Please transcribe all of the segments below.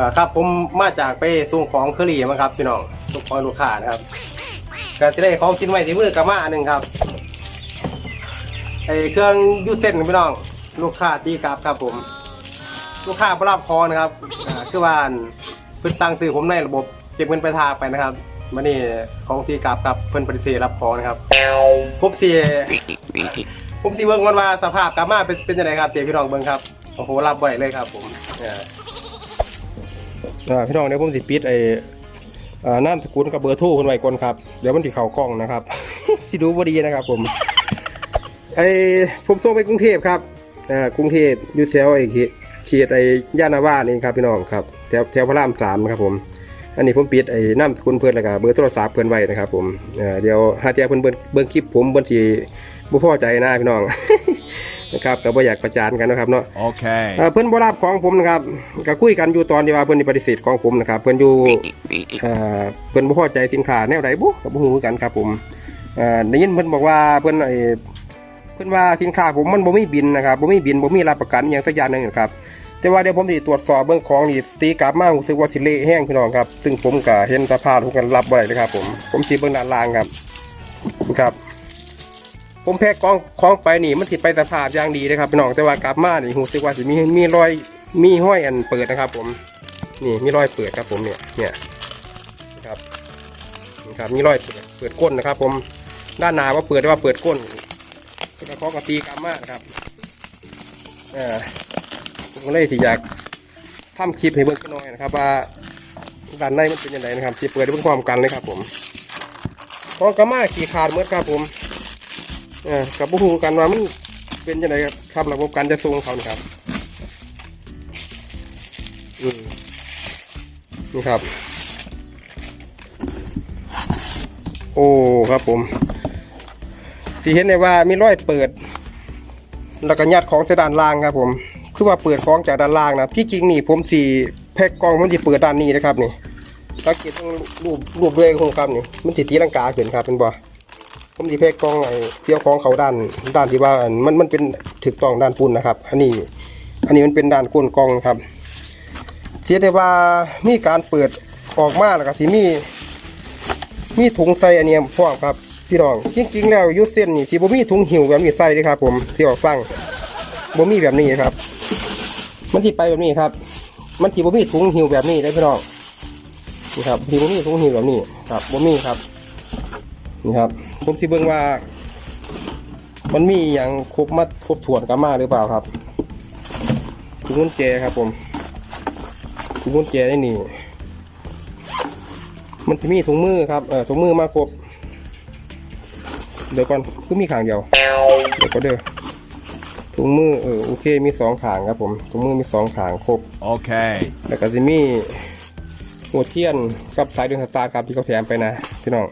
อ่าครับผมมาจากไปส่งของเคอรี่มาครับพี่น้องส่งของลูกค้านะครับก็จะได้ของกินไว้ที่มือกลับมาอันหนึ่งครับไอเครื่องยูเซนพี่น้อง ลูกค้าตีกลับครับผม ลูกค้าบ่รับขอนะครับอ่าคือว่าอันเพิ่นตั้งซื้อผมในระบบเก็บเงินไปลายทางไปนะครับมานี่ของตีกลับครับเพิ่นปฏิเสธรับของนะครับผมสิผมสิเบิ่งมันว่าสภาพกลับมาเป็นเป็นยังไงครับเจ๊พี่น้องเบิ่งครับโอ้โหรับได้เลยครับผมอ่า อ่าพี่น้องเดี๋ยวผมสิปิดไอ้อ่นามสกุลกับเบอร์โทรคนไว้ก่อนครับ เดี๋ยวมันสิเข้ากล้องนะครับสิดูบ่ดีนะครับ ผมไอ้ผมส่งไปกรุงเทพครับอ่ากรุงเทพยู่แถวไอ้เขตไอ้ย่านนาวานี่ครับพี่น้องครับแถวแถวพระรามสามนะครับผมอันนี้ผมปิดไอ้นามสกุลเพิ่อนแล้วก็เบอร์โทรศัพท์เพิ่อนไว้นะครับ ผมเดี๋ยวหาเจ้าเพิ่อนเบิ่งคลิปผมเบิ่งที่บ่พอใจนะพี่น้อง นะครับก็บ่อยากประจานกันนะครับเนาะ Okay. เอ่อเพิ่นบ่รับของผมนะครับก็คุยกันอยู่ตอนที่ว่าเพิ่นนี่ปฏิเสธของผมนะครับเพิ่นอยู่เอ่อเพิ่นบ่พอใจสินค้าแนวใดบุก็บ่ฮู้คือกันครับผมเอ่อได้ยินเพิ่นบอกว่าเพิ่นไอ้เพิ่นว่าสินค้าผมมันบ่มีบินนะครับบ่มีบินบ่มีรับประกันอหย่างสักอย่างหนึงนะครับแต่ว่าเดี๋ยวผมสิตรวจสอบเบิ่งของนี่ตีกลับมารู้สึกว่าสิเละแห้งพี่น้องครับ ซึ่งผมก็เห็นสภาพทุกกันรับบ่ได้เลยครับผมผมสิเบิ่งด้านล่างครับครับ ผมแพ็กกองของไปนี่มันสิดไปสภาพอย่างดีนะครับพี่น้องแต่ว่ากลับมานี่รู้สึกว่าสิมีมีรอยมีห้อยอันเปิดนะครับ ผมนี่มีรอยเปิดครับผมเนี่ยเนี่ยครับนะครับมีรอยเปิดเปิดก้นนะครับ ผมด้านหน้าว่าเปิดได้ว่าเปิดก้นแล้วก็กระตีกลับมานะครับออผมก็เลยสิอยากทำคลิปให้เบิ่งกันหน่อยนะครับว่าด้านในมันเป็นยังไงนะครับที่เปิดด้เบิ่งพร้อมกันเลยครับ ผมของกระมาขี่ขาดเมื่อครับผม เออกับบุหูกันว่ามันเป็นยังไงครับครับระบบการจะส่งเขานี่ครับอืมนี่ครับ โอ้ครับผม ที่เห็นได้ว่ามีรอยเปิด แล้วก็ยัดของจากด้านล่างครับ ผม คือว่าเปิดของจากด้านล่างนะที่จริงนี่ผมสีแพ็กกล้องมันจะเปิดด้านนี้นะครับนี่สังเกตตรงรูปรูปด้วยของครับนี่มันติดตีลังกาขึ้นครับเป็นบ่ ผมดีเพกกองไอ้เกี่ยวของเขาด้านด้านที่ว่ามันมันเป็นถึกต้องด้านปุ่นนะครับ อันนี้ อันนี้มันเป็นด้านก้นกองครับ เสียได้ว่ามีการเปิดออกมาแล้วก็สิมี มีถุงใส่อันเนี้พร้อมครับพี่น้องจริงๆแล้วยุเส้นนี่ที่บ่มีถุงหิวแบบนี้ใส่เด้ครับ ผมที่ออกฟังบ่มีแบบนี้ครับ มันที่ไปแบบนี้ครับ มันที่บ่มีถุงหิวแบบนี้ได้พี่น้องนี่ครับที่บ่มีถุงหิวแบบนี้ครับบ่มีครับนี่ครับ ผมที่เบิ่งว่า มันมีอย่างครบมาครบถ้วนกันมาหรือเปล่าครับถุงกุญแจครับผมถุงกุญแจนี่นี่ มันจะมีถุงมือครับเออถุงมือมาครบ เดี๋ยวก่อนคือมีขางเดียวเดี๋ยวก็เด้อถุงมือเออโอเคมีสองขางครับผมถุงมือมีสองขางครบ Okay. แล้วก็จะมีหัวเทียนกับสายดึงสตาร์ครับที่เขาแถมไปนะพี่น้อง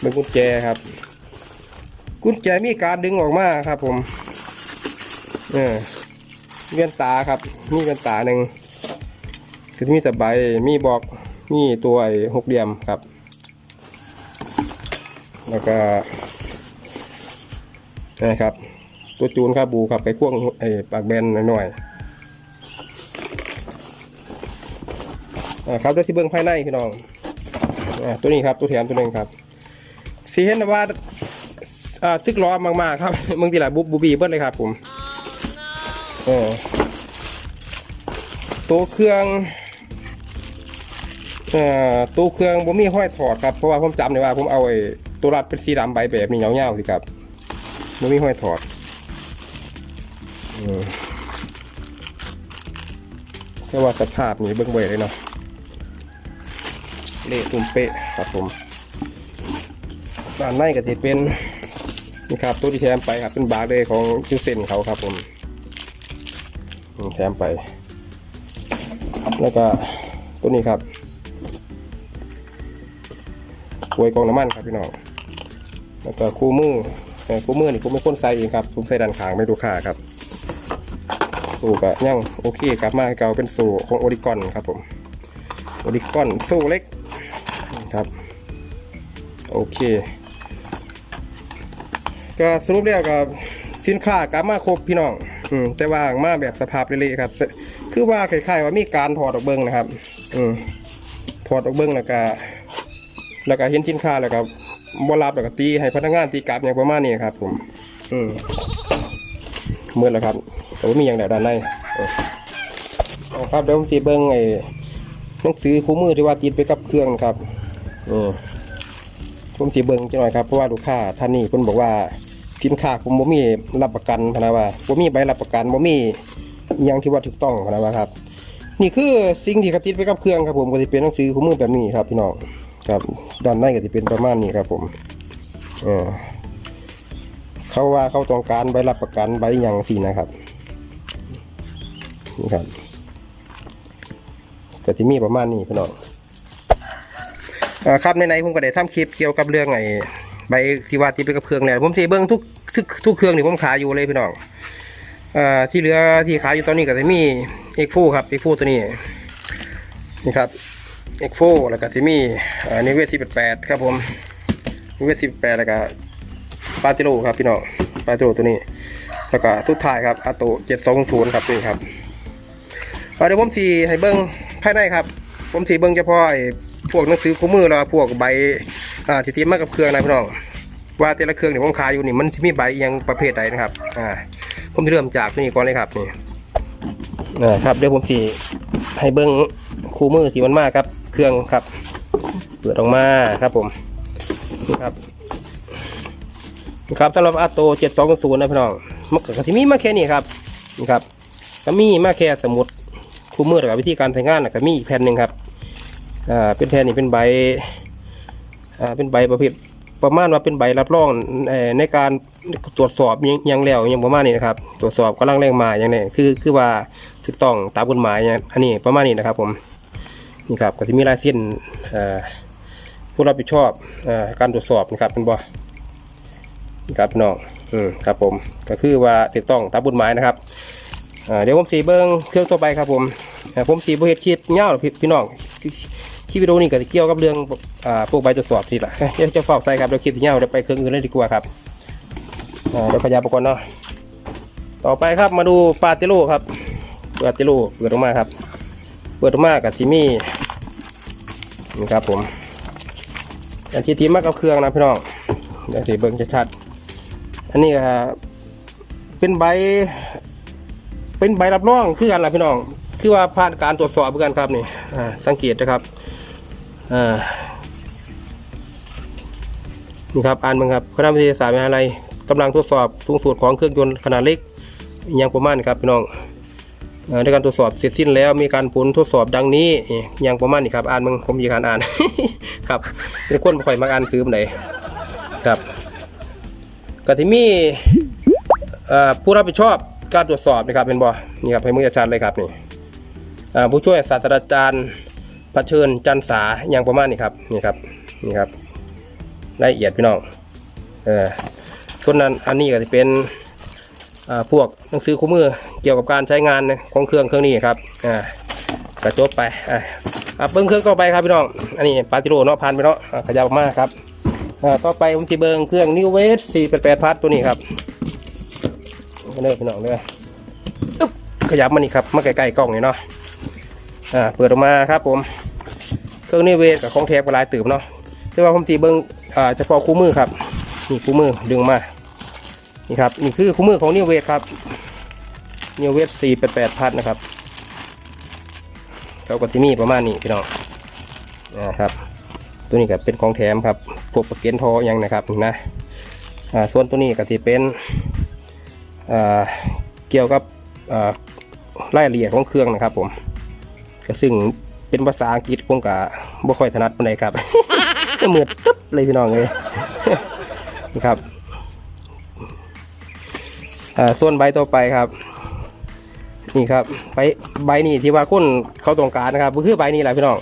เป็นกุญแจครับ กุญแจมีการดึงออกมาครับผมเออเวียนตาครับมีเวียนตาหนึ่งคือมีต่ใบมีบอกมีตัวไอ้หกเหลี่ยมครับ แล้วก็นะครับ ตัวจูนครับบูครับไปพ่วงไอ้ปากแบนหน่อยอ่าครับด้วยที่เบื้องภายในพี่น้องอ่าตัวนี้ครับตัวแถมตัวหนึงครับ สีเห็นว่าอ่าซึกล้อมากๆครับเมืองที่ไหนบุบบูบีเบิ้ลเลยครับ ผมเออตัวเครื่องเอ่อตัวเครื่องผมมีห้อยถอดครับเพราะว่าผมจำได้ว่าผมเอาไอ้ตัวรัดเป็นสีดำใบแบบนี้เงาๆสิครับผมมีห้อยถอดอืมแต่ว่าสภาพนี้เบิ้งเบยเลยเนาะเละตุ่มเปะครับผม ด้านในก็จะเป็นนี่ครับตัวที่แถมไปครับเป็นบาร์เลยของยูเซนเขาครับผมแถมไป แล้วก็ตัวนี้ครับกวยกองน้ำมันครับพี่น้องแล้วก็คู่มือเอ่คู่มือนี่ผมเป็นคนใส่เองครับผมใส่ด้านขางไม่ดูค่าครับ สูกะยังโอเคกลับมาให้เก่าเป็นสูของโอริกอนครับผมโอริกอนสูเล็กครับ โอเค ก็สรุปแล้วกับสินค้ากลับมาครบพี่น้องอืมแต่ว่ามาแบบสภาพเละๆครับ คือว่าคล้ายๆว่ามีการถอดออกเบิ้งนะครับ อืมถอดออกเบิ้งแล้วก็แล้วก็เห็นสินค้าแล้วก็บรับแล้วก็ตีให้พนักงานตีกลับอย่างประมาณนี้ครับ ผม อืมเมื่อแล้วครับแต่ว่ามีอย่างใดด้านในเออเอาครับเดี๋ยวผมตีเบิ้งไอ้หนังสือคู่มือที่ว่าติดไปกับเครื่องครับอืมผมสีเบิงจังหน่อยครับเพราะว่าลูกค้าท่านนี้เพิ่นบอกว่า สินค้าผมบ่มีรับประกันพนะว่าบ่มีใบรับประกันบ่มีอหยังที่ว่าถูกต้องพนะว่าครับ นี่คือสิ่งที่กระติดไปกับเครื่องครับผมก็สิเป็นหนังสือคู่มือแบบนี้ครับพี่น้องครับด้านในก็สิเป็นประมาณนี้ครับผมเออเขาว่าเขาต้องการใบรับประกันใบยังสินะครับนี่ครับก็สิมีประมาณนี้พี่น้องอ่าครับในในผมก็ได้ทำคลิปเกี่ยวกับเรื่องไอ้ ใบที่ว่าที่เป็นกับเครื่องเนี่ยผมสีเบิ้งทุกทุกทุกเครื่องนี่ผมขายอยู่เลยพี่น้องอ่าที่เหลือที่ขายอยู่ตอนนี้ก็จะมีเอ็กฟูครับเอ็กฟูตัวนี้นี่ครับเอ็กฟูแล้วก็จะมีอ่นิเวศที่แปดครับผมนิเวศที่แปดแล้วก็ปาติโลครับพี่น้องปาติโลตัวนี้แล้วก็สุดท้ายครับอาโตเจ็ดสองศูนย์ครับนี่ครับเอาเดี๋ยวผมสีให้เบิ้งภายในครับ ผมสีเบิ้งเฉพาะพวกหนังสือคู่มือแล้วพวกใบ อ่าที่ติดมากับเครื่องนะพี่น้อง ว่าแต่ละเครื่องที่ผมขายอยู่นี่มันมีใบอิหยังประเภทใดนะครับ อ่า ผมเริ่มจากนี่ก่อนเลยครับนี่อ่าครับเดี๋ยวผมสีให้เบิ้งคู่มือที่มันมากครับ เครื่องครับ เปิดออกมาครับผมนี่ครับนี่ครับสำหรับอาโต720นะพี่น้องมันก็ที่มีมาแค่นี้ครับนี่ครับก็มีมาแค่สมุดคู่มือแล้วก็วิธีการใช้งานก็มีอีกแผ่นหนึ่งครับอ่าเป็นแผ่นนี่เป็นใบ อ่าเป็นใบประเภทประมาณว่าเป็นใบรับรองในการตรวจสอบยังแล้วอิหยังประมาณนี้นะครับ ตรวจสอบกำลังแรงมาอย่างนี้คือคือว่าถูกต้องตามกฎหมายอันนี้ประมาณนี้นะครับผมนี่ครับก็จะมีลายเส้นผู้รับผิดชอบอการตรวจสอบนะครับเป็นบ่นี่ครับพี่น้องอืมครับผมก็คือว่าถูกต้องตามกฎหมายนะครับเดี๋ยวผมสีเบิ้งเครื่องต่อไปครับผมผมสีบเฮ็ดคลิปเงาพี่น้องคลิปวิดีโอนี้ก็จะเกี่ยวกับเรื่อง อ่าพวกใบตรวจสอบนี่แหละเดี๋ยวจะฝากใส่ครับเดี๋ยวคลิปที่เงาเดี๋ยวไปเครื่องอื่นเลยดีกว่าครับอ่าเดี๋ยวขยับไปก่อนเนาะต่อไปครับมาดูปาเตโลครับปาเตโลเปิดออกมาครับเปิดออกมากับทิมี่นี่ครับผมอันที่ทีมากับเครื่องนะพี่น้องเดี๋ยวสีเบิ้งชัดๆอันนี้ก็เป็นใบ เป็นใบรับรองคือกันละพี่น้อง คือว่าผ่านการตรวจสอบเหมือนกันครับนี่สังเกตนะครับอ่า นี่ครับอ่านมึงครับคณะวิทยาศาสตร์มหาลัยกำลังทดสอบสูงสุดของเครื่องยนต์ขนาดเล็กอย่างประมาณนี้ครับพี่น้องในการตรวจสอบเสร็จสิ้นแล้วมีการผลทดสอบดังนี้อย่างประมาณนี้ครับอ่านมึงผมมีการอ่านครับเป็นคนบ่ค่อยมาอ่านซื้อมไหนครับก็ที่มีเอ่อผู้รับผิดชอบการตรวจสอบนะครับเป็นบ่นี่ครับให้มือชัดเลยครับนี่ผู้ช่วยศาสตราจารย์เผชิญจันสาอย่างประมาณนี้ครับนี่ครับนี่ครับ รายละเอียดพี่น้องเออส่วนนั้นอันนี้ก็จะเป็นพวกหนังสือคู่มือเกี่ยวกับการใช้งานของเครื่องเครื่องนี้ครับอ่ากระจบไปอ่าอ่าเบิ้งเครื่องต่อไปครับพี่น้องอันนี้ปาติโรเนาะพันไปเนาะขยับออกครับอ่าต่อไปผมจะเบิ้งเครื่องนิวเวส488พัทตัวนี้ครับเด้อพี่น้องเด้อขยับมานี่ครับมาใกล้ๆกล้องนี่เนาะอ่าเปิดออกมาครับผม เครื่องนี้เวทกับของแทบกับลายตืบเนาะแต่ว่าผมตีเบิ้ง เฉพาะคู่มือครับนี่คู่มือดึงมานี่ครับนี่คือคู่มือของนิวเวทครับนิวเวทสี่แปดแปดพัดนะครับเขาก็ที่มีประมาณนี้พี่น้องนะครับ ตัวนี้ก็เป็นของแถมครับพวกประเก็นทออยังนะครับนะอ่าส่วนตัวนี้ก็ที่เป็นอ่าเกี่ยวกับอ่ารายละเอียดของเครื่องนะครับ ผมก็ซึ่งเป็นภาษาอังกฤษผมก็บ่ค่อยถนัดปานใดครับเหมือน เลยพี่น้องเลยครับส่วนใบต่อไปครับ นี่ครับใบใบนี่ที่ว่าคนเขาต้องการนะครับคือใบนี้แหละพี่น้อง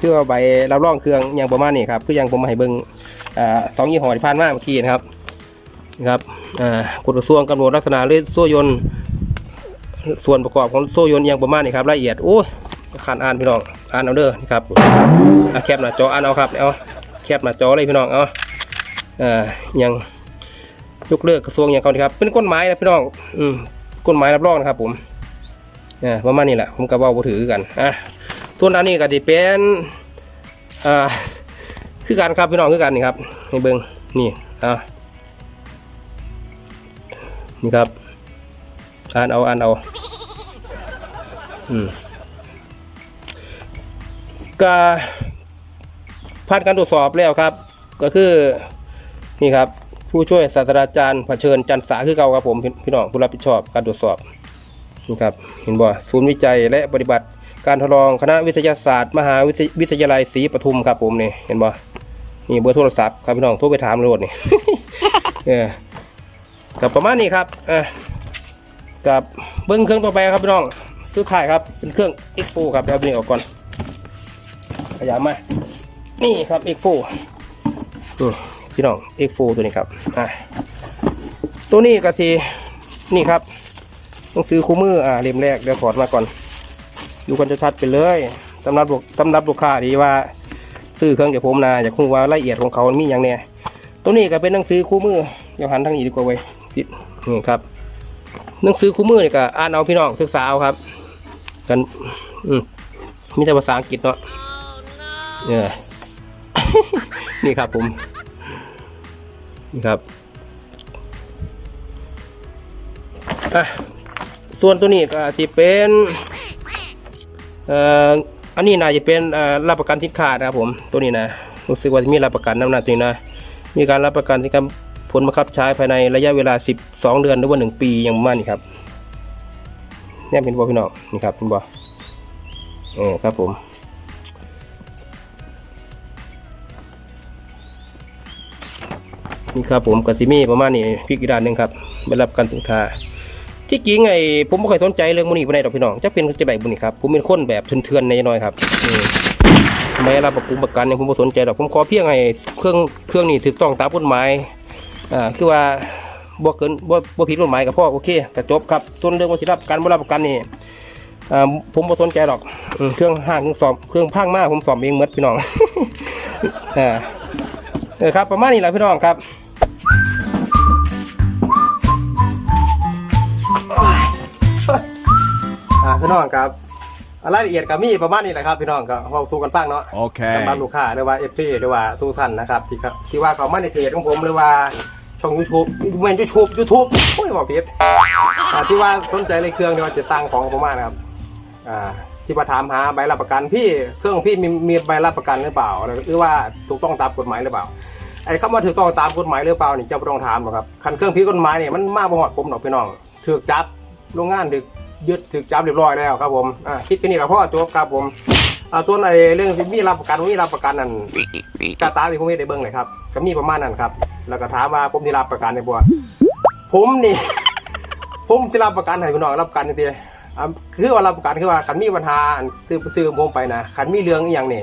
คือว่าใบรับรองเครื่องอย่างประมาณนี้ครับคืออย่างผมมาให้เบิ่งสองยี่ห้อที่ผ่านมาเมื่อกี้นะครับนะครับอ่ากฎกระทรวงกำหนดลักษณะหรือโซ่ยนต์ส่วนประกอบของโซ่ยนต์อย่างประมาณนี้ครับละเอียดโอ้ยขานอ่านพี่น้องอ่านเอาเด้อครับอะแคปหน้าจออ่านเอาครับเอา แคปหน้าจอเลยพี่น้องเอาอ่ายังยกเลิกกระทรวงอย่างเขาดีครับ เป็นกฎหมายนะพี่น้องอืมกฎหมายรับรองนะครับผมอ่าประมาณนี้แหละผมกับว่าบ่ถือกันอะส่วนอันนี้ก็จะเป็นอ่าคือกันครับพี่น้องคือกันนี่ครับให้เบิ้งนี่อ่านี่ครับอ่านเอาอ่านเอาอืมก็ ผ่านการตรวจสอบแล้วครับ ก็คือนี่ครับผู้ช่วยศาสตราจารย์เผชิญจันทราคือเก่าครับผมพี่น้องผู้รับผิดชอบการตรวจสอบนี่ครับเห็นบ่ศูนย์วิจัยและปฏิบัติการทดลองคณะวิทยาศาสตร์ มหาวิทยาลัยศรีปทุมครับผมนี่เห็นบ่นี่เบอร์โทรศัพท์ครับพี่น้องโทรไปถามเลยนี่เออกับประมาณนี้ครับอะกับเบิ้งเครื่องต่อไปครับพี่น้องสุดท้ายครับเป็นเครื่อง X4 ครับเดี๋ยวเอาตัวนี้ออกก่อนขยายมา นี่ครับ X4 อืมพี่น้อง X4 ตัวนี้ครับอะตัวนี้ก็ทีนี่ครับต้องซื้อคู่มืออ่าเล่มแรกเดี๋ยวถอดมาก่อน ดูกันชัดๆไปเลยสำหรับลูกสำหรับลูกค้าที่ว่า ซื้อเครื่องจากผมนะอยากรู้ว่ารายละเอียดของเขามันมีอย่างเนี้ยตัวนี้ก็เป็นหนังสือคู่มือเดี๋ยวหันทางนี้ดีกว่าเว้ยติดนี่ครับหนังสือคู่มือนี่ก็อ่านเอาพี่น้องศึกษาเอาครับ กัน อืมมีแต่ภาษาอังกฤษเนาะเออ นี่ครับผม นี่ครับส่วนตัวนี้ก็ที่เป็นอันนี้น่าจะเป็นรับประกันสินค้านะครับผมตัวนี้นะรู้สึกว่าจะมีรับประกันน้ำหนักตัวนี้นะมีการรับประกันที่การผลบังคับใช้ภายในระยะเวลา 12 เดือนหรือว่า 1 ปีอย่างมาณนี้ครับเนี่ยเป็นบอพี่น้องนี่ครับเป็นบอเออครับผม นี่ครับผมกับซิมี่ประมาณนี้พริกอีกด้านหนึ่งครับไปรับการสินค้าที่จริงไอ้ผมไม่ค่อยสนใจเรื่องมูนี่ปานดอกพี่น้องจะเป็นจะไดบุนี่ครับผมเป็นคนแบบเถื่อนๆในน้อยครับไม่รับประกันประกันเนี่ยผมไม่สนใจดอกผมขอเพียงไอ้เครื่องเครื่องนี้ถูกต้องตามกฎหมายอ่าคือว่าบ่เกินบ่บ่ผิดกฎหมายกับพ่อโอเคก็จบครับส่วนเรื่องว่าสิรับการบ่รับประกันนี่อ่าผมบ่สนใจหรอกเครื่องห้างเครื่องสอบเครื่องพังมากผมสอบเองหมดพี่น้องอ่าเออครับประมาณนี้แหละพี่น้องครับ พี่น้องครับรายละเอียดก็มีประมาณนี้แหละครับพี่น้องก็เราสู้กันฟังเนาะ Okay. สำหรับลูกค้าหรือว่าเอฟซีหรือว่าทุกท่านนะครับที่เขาที่ว่าเขามาในเพจของผมหรือว่าช่องยูทูบเมนยูทูบยูทูบโอ้ยบอกผิดอ่าที่ว่าสนใจในเครื่องที่ว่าจะสร้างของผมมานะครับอ่าที่มาถามหาใบรับประกันพี่เครื่องพี่มีมีใบรับประกันหรือเปล่า หรือว่าถูกต้องตามกฎหมายหรือเปล่าไอ้คำว่าถูกต้องตามกฎหมายหรือเปล่านี่เจ้าไม่ต้องถามหรอกครับคันเครื่องพี่กฎหมายเนี่ยมันมาบ่ฮอดผมหรอกพี่น้องถูกจับโรงงานถูก ยึดถูกจับเรียบร้อยแล้วครับผมอ่าคิดแค่นี้กับพ่อจบครับผมอ่าส่วนไอ้เรื่องที่มีรับประกันมีรับประกันนั่นกาตามที่ผมเห็นได้เบิ่งเลยครับก็มีประมาณนั้นครับ แล้วก็ถามว่าผมที่รับประกันในบัวผมนี่ ผมที่รับประกันให้พี่น้องรับประกันนี่เดียอ่คือว่ารับประกันคือว่าคันมีปัญหาซื้อซื้อผมไปนะคันมีเรื่องอย่างนี่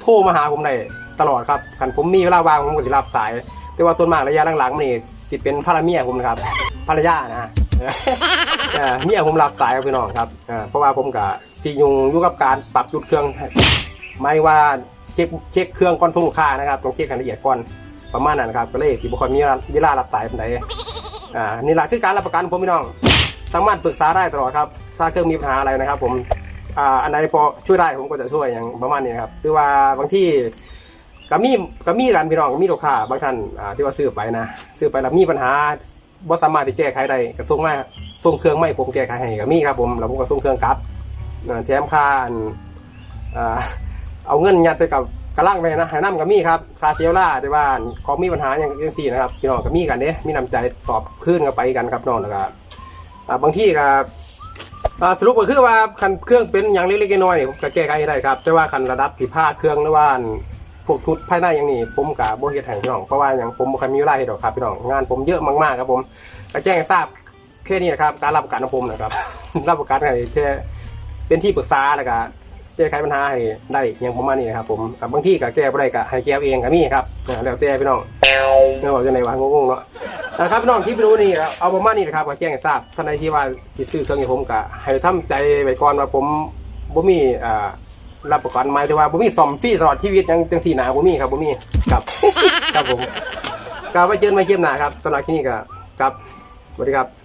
โทรมาหาผมได้ตลอดครับคันผมมีเวลาว่างผมก็สิรับสาย แต่ว่าส่วนมากระยะหลังๆนี่สิเป็นภรรเมียผมนะครับภรรยานะ อ่อเมียผมรับสายครับพี่น้องครับอ่าเพราะว่าผมกับสียุงอยู่กับการปรับจุดเครื่องไม่ว่าเช็คเช็คเครื่องก่อนส่งค้านะครับต้องเช็คกันละเอียดก่อนประมาณนั้นครับก็เลยที่บุคคลมีเวลารับสายเปานใดอ่านี่แหละคือการรับประกันผมพี่น้องสามารถปรึกษาได้ตลอดครับ ถ้าเครื่องมีปัญหาอะไรนะครับ ผมอ่าอันไหนพอช่วยได้ผมก็จะช่วยอย่างประมาณนี้นะครับหรือว่าบางที่ก็มีก็มีกันพี่น้องก็มีลูกค้าบางท่านอ่าที่ว่าซื้อไปนะซื้อไปแล้วมีปัญหา บ่สามารถที่แก้ไขได้ก็ส่งมาส่งเครื่องไม่ผมแก้ไขให้ก็มีครับผมแล้วผมก็ส่งเครื่องกลับแถมค่าอันอ่าเอาเงินยัดไปกับกระล่างไปนะให้น้ำก็มีครับคาเชลล่าที่ว่าของมีปัญหาอย่างย่างสี่นะครับพี่น้องก็มีกันเด้มีน้ำใจตอบคืนกันไปกันครับน้องแล้วก็อ่าบางที่ก็อ่าสรุปก็คือว่าคันเครื่องเป็นอย่างเล็กๆน้อยๆนี่ผมก็แก้ไขได้ครับ แต่ว่าคันระดับที่ผ้าเครื่องหรือว่าน พวกชุดภายในอย่างนี้ผมกับบ่เฮ็ดให้พี่น้องเพราะว่าอย่างผมบ่เคยมีเวลาเฮ็ดดอกครับพี่น้องงานผมเยอะมากๆครับผมก็แจ้งให้ทราบแค่นี้นะครับการรับประกันของผมนะครับ รับประกันให้แค่เป็นที่ปรึกษาแล้วก็แก้ไขปัญหาให้ได้อย่างประมาณนี้นะครับผมกับบางที่ก็แก้บ่ได้ก็ให้แก้เองก็มีครับแล้วแต่พี่น้องไม่ว่าจะไหนวะงงๆเนาะนะครับพี่น้องคลิปวิดีโอนี้เอาประมาณนี้นะครับก็แจ้งให้ทราบท่านใดที่ว่าจิตซื้อเครื่องให้ผมก็ให้ทำใจไว้ก่อนว่าผมบ่มีอ่า รับประกันหมายถึงว่าบ่มีซ่อมฟรีตลอดชีวิตจังจังสี่หนาบ่มีครับบ่มีครับ ครับผมก็ไว้เจอกันใหม่คลิปหน้าครับสำหรับที่นี่ก็ครับสวัสดีครับ